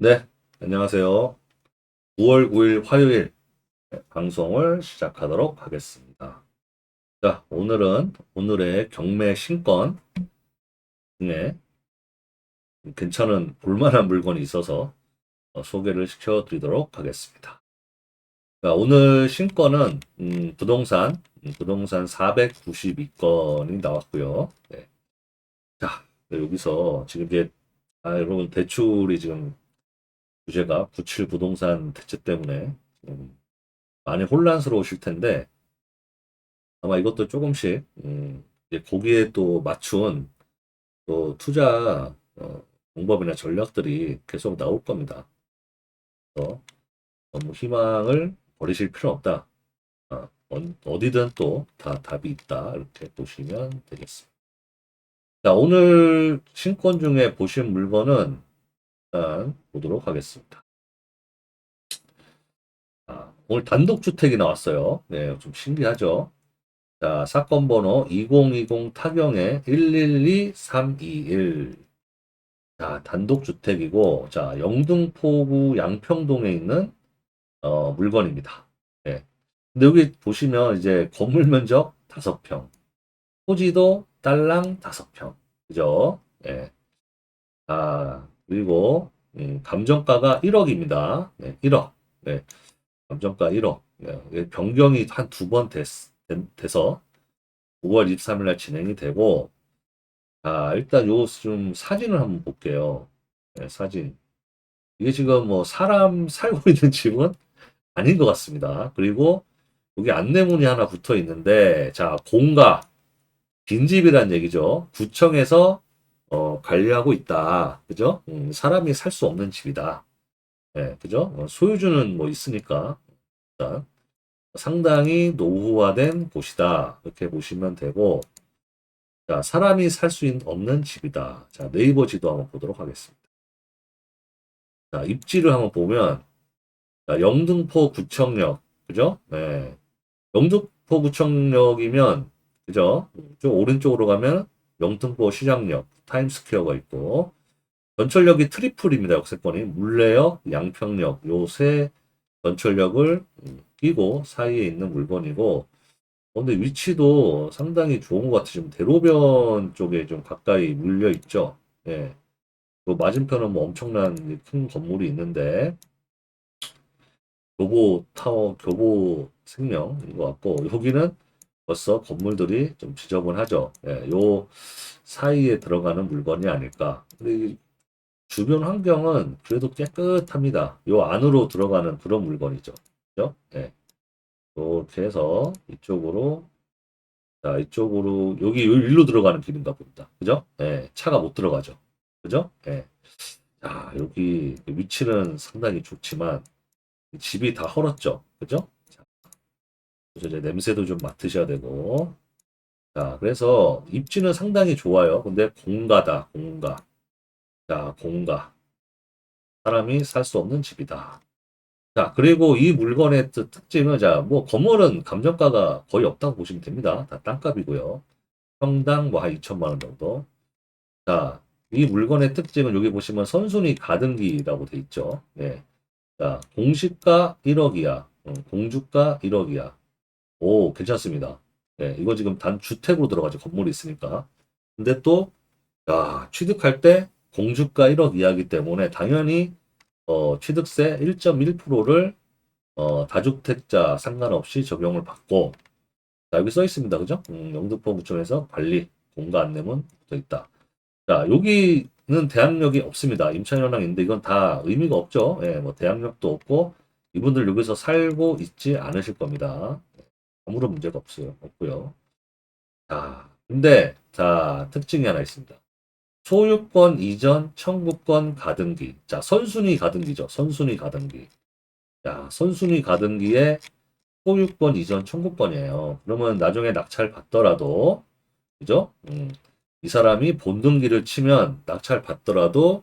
네, 안녕하세요. 9월 9일 화요일 방송을 시작하도록 하겠습니다. 자, 오늘은 오늘의 경매 신권 중에 괜찮은 볼만한 물건이 있어서 어, 소개를 시켜드리도록 하겠습니다. 자, 오늘 신권은 음, 부동산 음, 부동산 492건이 나왔고요. 네. 자, 여기서 지금 이제 아, 여러분 대출이 지금 주제가 97 부동산 대책 때문에 좀 많이 혼란스러우실 텐데 아마 이것도 조금씩 음, 이제 거기에 또 맞춘 또 투자 어, 방법이나 전략들이 계속 나올 겁니다. 그래서 너무 희망을 버리실 필요 없다. 아, 어, 어디든 또 다 답이 있다. 이렇게 보시면 되겠습니다. 자, 오늘 신권 중에 보신 물건은 일단 보도록 하겠습니다. 아, 오늘 단독주택이 나왔어요. 네, 좀 신기하죠? 자, 사건 번호 2020 타경의 112321. 자, 단독주택이고, 자, 영등포구 양평동에 있는, 어, 물건입니다. 네. 근데 여기 보시면 이제 건물 면적 5평, 토지도 딸랑 5평. 그죠? 예. 아, 그리고 음, 감정가가 1억입니다. 네, 1억. 네, 감정가 1억. 네, 변경이 한 두 번 돼서 5월 23일 날 진행이 되고 자, 일단 요 좀 사진을 한번 볼게요. 네, 사진. 이게 지금 뭐 사람 살고 있는 집은 아닌 것 같습니다. 그리고 여기 안내문이 하나 붙어 있는데 자, 공가 빈집이란 얘기죠. 구청에서 어, 관리하고 있다. 그죠? 음, 사람이 살 수 없는 집이다. 예, 그죠? 어, 소유주는 뭐 있으니까, 일단, 상당히 노후화된 곳이다. 이렇게 보시면 되고, 자, 사람이 살 수 없는 집이다. 자, 네이버 지도 한번 보도록 하겠습니다. 자, 입지를 한번 보면, 자, 영등포 구청역, 그죠? 네. 영등포 구청역이면, 그죠? 좀 오른쪽으로 가면 영등포 시장역, 타임스퀘어가 있고 전철역이 트리플입니다. 역세권이 물레역, 양평역 요세 전철역을 끼고 사이에 있는 물건이고 어, 근데 위치도 상당히 좋은 것 같아요. 지금 대로변 쪽에 좀 가까이 물려 있죠. 예. 그 맞은편은 뭐 엄청난 큰 건물이 있는데 교보 타워, 교보 생명인 것 같고 여기는 벌써 건물들이 좀 지저분하죠. 예, 요 사이에 들어가는 물건이 아닐까. 근데 주변 환경은 그래도 깨끗합니다. 요 안으로 들어가는 그런 물건이죠. 그죠? 예. 이렇게 해서 이쪽으로 자, 이쪽으로 여기 일로 들어가는 길인가 봅니다. 그죠? 예. 차가 못 들어가죠. 그죠? 예. 자, 여기 위치는 상당히 좋지만 집이 다 헐었죠. 그죠? 그래서 이제 냄새도 좀 맡으셔야 되고. 자, 그래서 입지는 상당히 좋아요. 근데 공가다, 공가. 자, 공가. 사람이 살 수 없는 집이다. 자, 그리고 이 물건의 특- 특징은, 자, 뭐, 건물은 감정가가 거의 없다고 보시면 됩니다. 다 땅값이고요. 평당 뭐 한 2천만 원 정도. 자, 이 물건의 특징은 여기 보시면 선순위 가등기라고 돼 있죠. 예. 자, 공시가 1억이야. 어, 공주가 1억이야. 오, 괜찮습니다. 네, 이거 지금 단 주택으로 들어가죠. 건물이 있으니까. 근데 또, 야, 취득할 때 공주가 1억 이하기 때문에 당연히, 어, 취득세 1.1%를, 어, 다주택자 상관없이 적용을 받고, 자, 여기 써 있습니다. 그죠? 음, 영등포구청에서 관리, 공가 안내문 붙어 있다. 자, 여기는 대항력이 없습니다. 임차인현황인데 이건 다 의미가 없죠. 예, 뭐 대항력도 없고, 이분들 여기서 살고 있지 않으실 겁니다. 아무런 문제가 없어요. 없고요. 자, 근데 자, 특징이 하나 있습니다. 소유권 이전 청구권 가등기. 자, 선순위 가등기죠. 선순위 가등기. 자, 선순위 가등기에 소유권 이전 청구권이에요. 그러면 나중에 낙찰 받더라도 그죠? 음, 이 사람이 본등기를 치면 낙찰 받더라도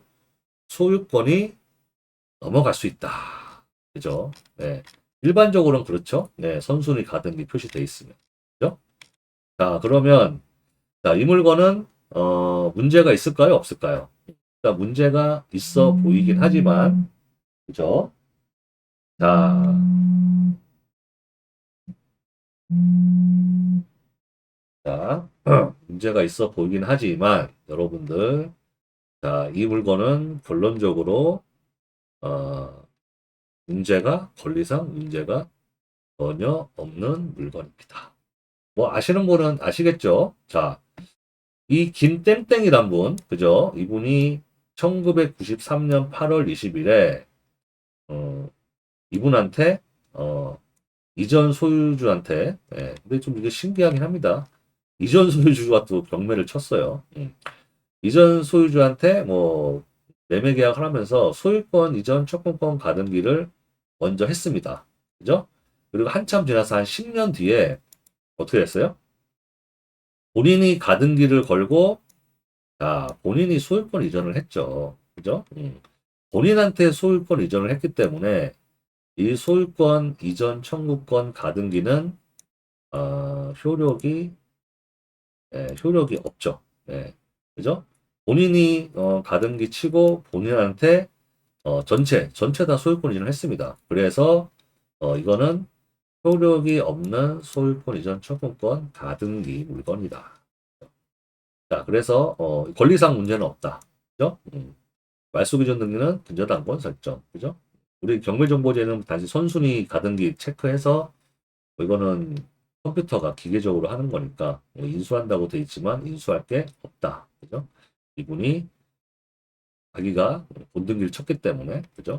소유권이 넘어갈 수 있다. 그죠? 네. 일반적으로는 그렇죠. 네, 선순위 가등기 표시되어 있으면. 그죠? 자, 그러면, 자, 이 물건은, 어, 문제가 있을까요? 없을까요? 그러니까 문제가 있어 보이긴 하지만, 그죠? 자, 자, 문제가 있어 보이긴 하지만, 여러분들, 자, 이 물건은 결론적으로, 어, 문제가, 권리상 문제가 전혀 없는 물건입니다. 뭐, 아시는 분은 아시겠죠? 자, 이 김땡땡이란 분, 그죠? 이분이 1993년 8월 20일에, 어, 이분한테, 어, 이전 소유주한테, 예, 근데 좀 이게 신기하긴 합니다. 이전 소유주가 또 경매를 쳤어요. 음. 이전 소유주한테 뭐, 매매 계약을 하면서 소유권 이전 채권권 가등기를 먼저 했습니다. 그죠? 그리고 한참 지나서 한 10년 뒤에 어떻게 됐어요? 본인이 가등기를 걸고, 자, 본인이 소유권 이전을 했죠. 그죠? 음. 본인한테 소유권 이전을 했기 때문에 이 소유권 이전 청구권 가등기는 어, 효력이 예, 효력이 없죠. 예, 그죠? 본인이 어, 가등기 치고 본인한테 어, 전체 전체 다 소유권 이전을 했습니다. 그래서 어, 이거는 효력이 없는 소유권 이전 청구권 가등기 물건이다. 자, 그래서 어, 권리상 문제는 없다. 그죠? 음. 말소 기준 등기는 근저당권 설정. 그죠? 우리 경매정보제는 단지 선순위 가등기 체크해서 뭐 이거는 컴퓨터가 기계적으로 하는 거니까 뭐 인수한다고 돼 있지만 인수할 게 없다. 그죠? 이분이 자기가 본등기를 쳤기 때문에 그죠?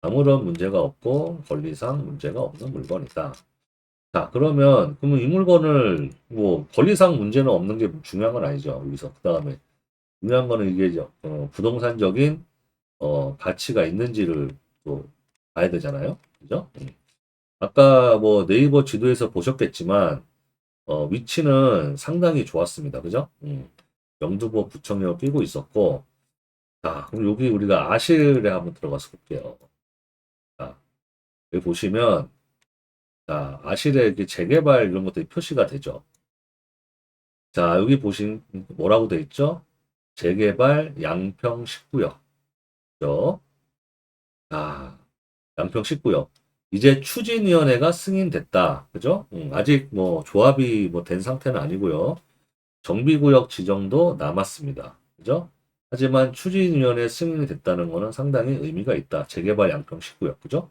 아무런 문제가 없고 권리상 문제가 없는 물건이다. 자, 그러면 그러면 이 물건을 뭐 권리상 문제는 없는 게 중요한 건 아니죠. 여기서 그 다음에 중요한 거는 이게 어, 부동산적인 어, 가치가 있는지를 또 봐야 되잖아요. 그죠? 음. 아까 뭐 네이버 지도에서 보셨겠지만 어, 위치는 상당히 좋았습니다. 그죠? 음. 영두보 부청역 끼고 있었고 자, 그럼 여기 우리가 아실에 한번 들어가서 볼게요. 자, 여기 보시면 자, 아실에 재개발 이런 것들이 표시가 되죠. 자, 여기 보신 뭐라고 돼 있죠? 재개발 양평 19역. 그죠? 아, 양평 19역. 이제 추진위원회가 승인됐다. 그죠? 음, 아직 뭐 조합이 뭐 된 상태는 아니고요. 정비구역 지정도 남았습니다. 그죠? 하지만 추진위원회 승인이 됐다는 거는 상당히 의미가 있다. 재개발 양평 19역. 그죠?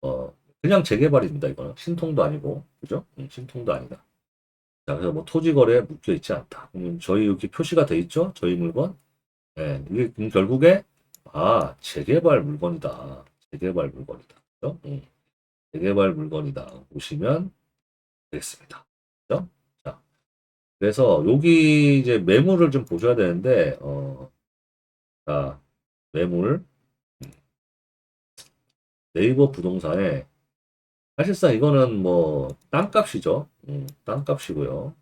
어, 그냥 재개발입니다. 이거는 신통도 아니고. 그죠? 음, 신통도 아니다. 자, 그래서 뭐 토지거래에 묶여 있지 않다. 음, 저희 이렇게 표시가 돼 있죠? 저희 물건. 예, 이게 그럼 결국에 아, 재개발 물건이다. 재개발 물건이다. 그죠? 음. 재개발 물건이다. 보시면 되겠습니다. 그죠? 자, 그래서 여기 이제 매물을 좀 보셔야 되는데, 어, 자, 매물. 음. 네이버 부동산에 사실상 이거는 뭐 땅값이죠. 음, 땅값이고요.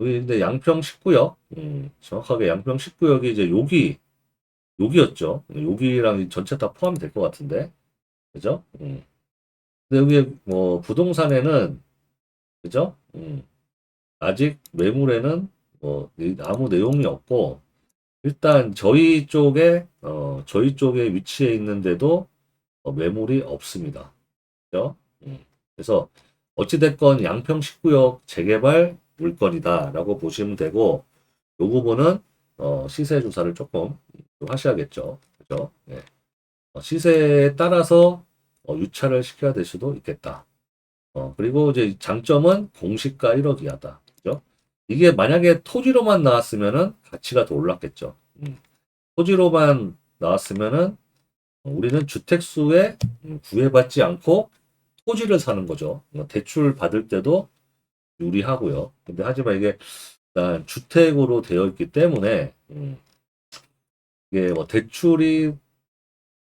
여기 근데 양평 19역, 음, 정확하게 양평 19역이 이제 여기 여기였죠. 여기랑 전체 다 포함이 될 것 같은데. 그죠? 음. 근데 여기 뭐 부동산에는 그죠? 음. 아직 매물에는 뭐 아무 내용이 없고 일단 저희 쪽에 어 저희 쪽에 위치해 있는데도 어, 매물이 없습니다. 그죠? 음. 그래서 어찌됐건 양평 19역 재개발 물건이다라고 보시면 되고 요 부분은 어, 시세 조사를 조금 좀 하셔야겠죠. 그죠? 예. 어, 시세에 따라서 어, 유찰을 시켜야 될 수도 있겠다. 어, 그리고 이제 장점은 공시가 1억 이하다. 이게 만약에 토지로만 나왔으면은 가치가 더 올랐겠죠. 음. 토지로만 나왔으면은 어, 우리는 주택수에 음, 구애받지 않고 토지를 사는 거죠. 뭐 대출 받을 때도 유리하고요. 근데 하지만 이게 일단 주택으로 되어 있기 때문에 음, 이게 뭐 대출이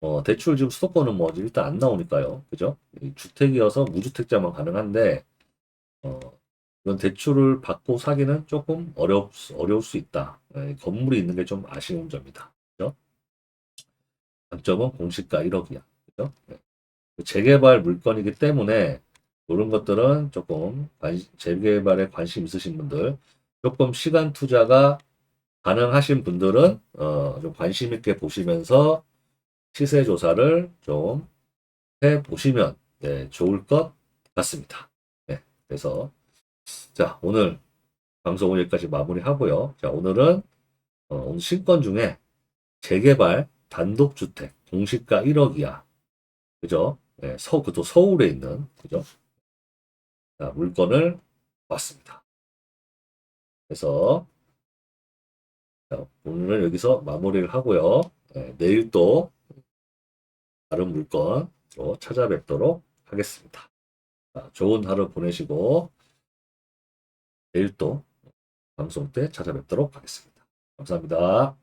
어, 대출 지금 수도권은 뭐 일단 안 나오니까요. 그죠? 이 주택이어서 무주택자만 가능한데 어, 이건 대출을 받고 사기는 조금 어렵, 어려울 수 있다. 예, 건물이 있는 게 좀 아쉬운 점이다. 그죠? 장점은 공시가 1억이야. 그죠? 예. 재개발 물건이기 때문에 이런 것들은 조금 관- 재개발에 관심 있으신 분들 조금 시간 투자가 가능하신 분들은 어, 좀 관심 있게 보시면서 시세 조사를 좀 해 보시면 네, 좋을 것 같습니다. 네, 그래서 자 오늘 방송을 여기까지 마무리하고요. 자 오늘은 어, 오늘 신권 중에 재개발 단독주택 공시가 1억 이하 그죠? 네, 서 그도 서울에 있는 그죠? 자, 물건을 봤습니다. 그래서 자, 오늘은 여기서 마무리를 하고요. 네, 내일 또 다른 물건으로 찾아뵙도록 하겠습니다. 자, 좋은 하루 보내시고 내일 또 방송 때 찾아뵙도록 하겠습니다. 감사합니다.